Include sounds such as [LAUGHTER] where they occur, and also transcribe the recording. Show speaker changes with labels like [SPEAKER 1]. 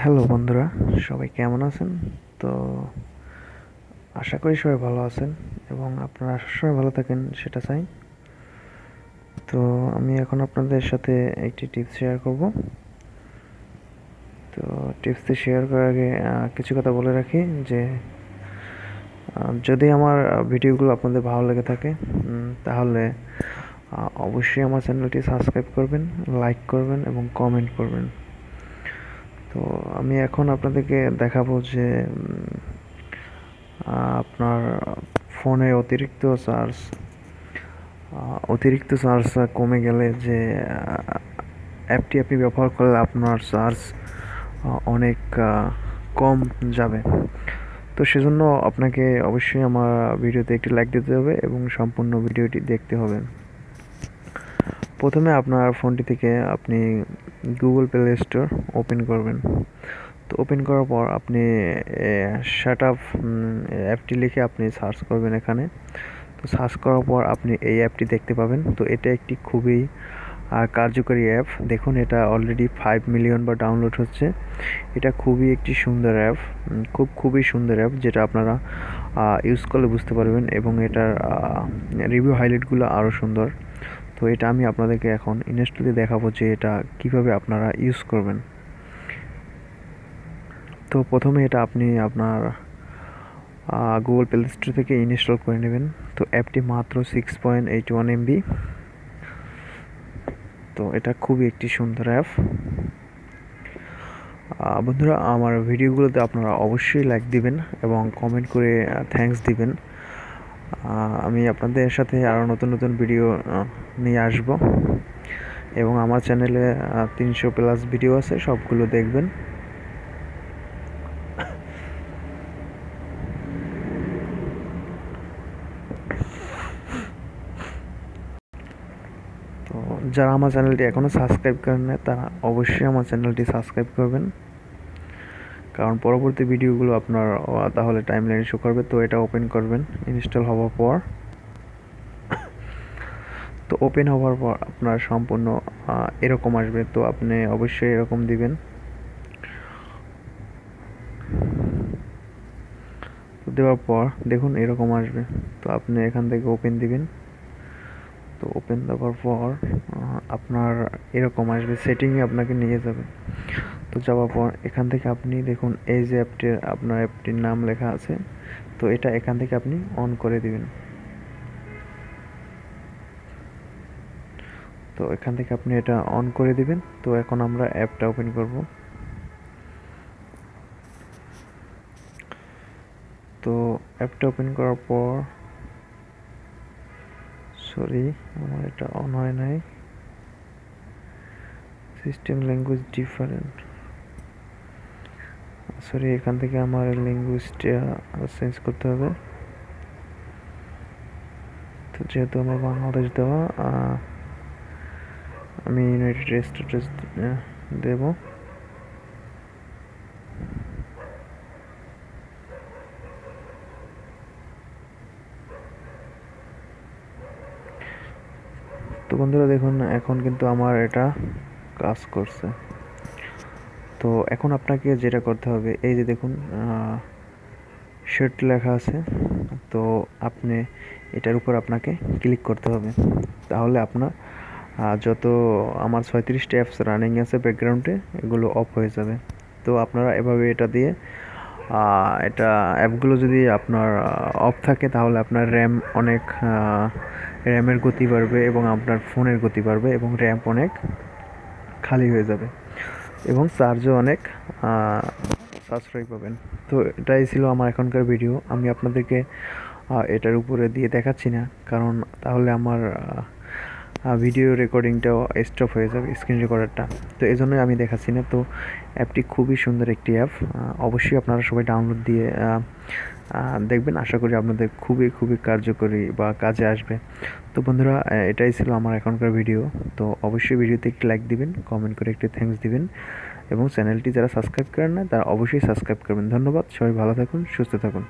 [SPEAKER 1] Hello বন্ধুরা, সবাই কেমন আছেন? তো আশা করি সবাই ভালো আছেন এবং আপনারা সবাই ভালো থাকেন, সেটা চাই তো আমি এখন আপনাদের সাথে একটি টিপস শেয়ার করব। তো টিপসটি শেয়ার করার আগে কিছু কথা বলে রাখি যে যদি আমার ভিডিওগুলো আপনাদের ভালো লেগে থাকে তাহলে অবশ্যই আমার চ্যানেলটি সাবস্ক্রাইব করবেন লাইক করবেন এবং কমেন্ট করবেন। তো আমি এখন আপনাদেরকে দেখাবো যে আপনার ফোনে অতিরিক্ত চার্জ অতিরিক্ত চার্জ কমে গেলে যে অ্যাপটি আপনি ব্যবহার করলে আপনার চার্জ অনেক কম যাবে। তো সেজন্য আপনাকে অবশ্যই আমার ভিডিওতে একটি লাইক দিতে হবে এবং সম্পূর্ণ ভিডিওটি দেখতে হবে। প্রথমে আপনার ফোনটি থেকে আপনি গুগল প্লে স্টোর ওপেন করবেন। তো ওপেন করার পর আপনি শার্ট আপ অ্যাপটি লিখে আপনি সার্চ করবেন এখানে। তো সার্চ করার পর আপনি এই অ্যাপটি দেখতে পাবেন। তো এটা একটি খুবই কার্যকরী অ্যাপ দেখুন, এটা অলরেডি ফাইভ মিলিয়ন বা ডাউনলোড হচ্ছে। এটা খুবই একটি সুন্দর অ্যাপ খুব, খুবই সুন্দর অ্যাপ যেটা আপনারা ইউজ করলে বুঝতে পারবেন এবং এটার রিভিউ হাইলাইটগুলো আরও সুন্দর। এটা আমি আপনাদেরকে এখন ইনস্টলে দেখাবো যে এটা কীভাবে আপনারা ইউজ করবেন। তো প্রথমে এটা আপনি আপনার গুগল প্লে স্টোর থেকে ইনস্টল করে নেবেন। তো অ্যাপটি মাত্র six point eight one MB তো এটা খুবই একটি সুন্দর অ্যাপ। বন্ধুরা, আমার ভিডিওগুলোতে আপনারা অবশ্যই লাইক দিবেন এবং কমেন্ট করে থ্যাংকস দিবেন। আমি আপনাদের সাথে আরও নতুন নতুন ভিডিও নিয়ে আসব। এবং আমার চ্যানেলে তিনশো প্লাস ভিডিও আছে, সবগুলো দেখবেন। তো যারা আমার চ্যানেলটি এখনও সাবস্ক্রাইব করেন না তারা অবশ্যই আমার চ্যানেলটি সাবস্ক্রাইব করবেন। কারণ পরবর্তী ভিডিওগুলো আপনার তাহলে টাইম লাইনে শো করবে, তো এটা ওপেন করবেন ইনস্টল হওয়ার পর। [COUGHS] তো ওপেন হওয়ার পর আপনার সম্পূর্ণ এরকম আসবে, তো আপনি অবশ্যই এরকম দিবেন। দেওয়ার পর, দেখুন এরকম আসবে, তো আপনি এখান থেকে ওপেন দিবেন। তো ওপেন দেওয়ার পর আপনার এরকম আসবে সেটিংয়ে আপনাকে নিয়ে যাবে। তো যাওয়ার পর এখান থেকে আপনি দেখুন, এই যে অ্যাপটির আপনার অ্যাপটির নাম লেখা আছে, তো এটা এখান থেকে আপনি অন করে দিবেন। তো এখান থেকে আপনি এটা অন করে দিবেন, তো এখন আমরা অ্যাপটা ওপেন করব। তো অ্যাপটা ওপেন করার পর সরি আমার এটা অন হয় নাই। সিস্টেম ল্যাঙ্গুয়েজ ডিফারেন্ট সরি এখান থেকে আমার ল্যাঙ্গুয়েজটা চেঞ্জ করতে হবে। তো যেহেতু আমার বাংলাদেশ দেওয়া আমি ইউনাইটেড স্টেটস দেব। তো বন্ধুরা দেখুন, এখন কিন্তু আমার এটা কাজ করছে। তো এখন আপনাকে যেটা করতে হবে, এই যে দেখুন শেট লেখা আছে, তো আপনি এটার উপর আপনাকে ক্লিক করতে হবে। তাহলে আপনার যত আমার ছয়ত্রিশটা অ্যাপস রানিং আছে ব্যাকগ্রাউন্ডে এগুলো অফ হয়ে যাবে। তো আপনারা এভাবে এটা দিয়ে এটা অ্যাপগুলো যদি আপনার অফ থাকে, তাহলে আপনার র্যাম অনেক র্যামের গতি বাড়বে এবং আপনার ফোনের গতি বাড়বে এবং র্যাম অনেক খালি হয়ে যাবে। এবং চার্জও অনেক সাশ্রয় পাবেন। তো এটাই ছিল আমার এখনকার ভিডিও আমি আপনাদেরকে এটার উপরে দিয়ে দেখাচ্ছি না, কারণ তাহলে আমার ভিডিও রেকর্ডিংটাও স্টপ হয়ে যাবে স্ক্রিন রেকর্ডারটা তো এই জন্যই আমি দেখাচ্ছি না। তো অ্যাপটি খুবই সুন্দর একটি অ্যাপ অবশ্যই আপনারা সবাই ডাউনলোড দিয়ে দেখবেন, আশা করি আপনাদের খুবই খুবই কার্যকরী বা কাজে আসবে। তো বন্ধুরা এটাই ছিল আমার এখনকার ভিডিও। তো অবশ্যই ভিডিওতে একটি লাইক দিবেন কমেন্ট করে একটি থ্যাংকস দিবেন এবং চ্যানেলটি যারা সাবস্ক্রাইব করেন না, তারা অবশ্যই সাবস্ক্রাইব করবেন। ধন্যবাদ, সবাই ভালো থাকুন, সুস্থ থাকুন।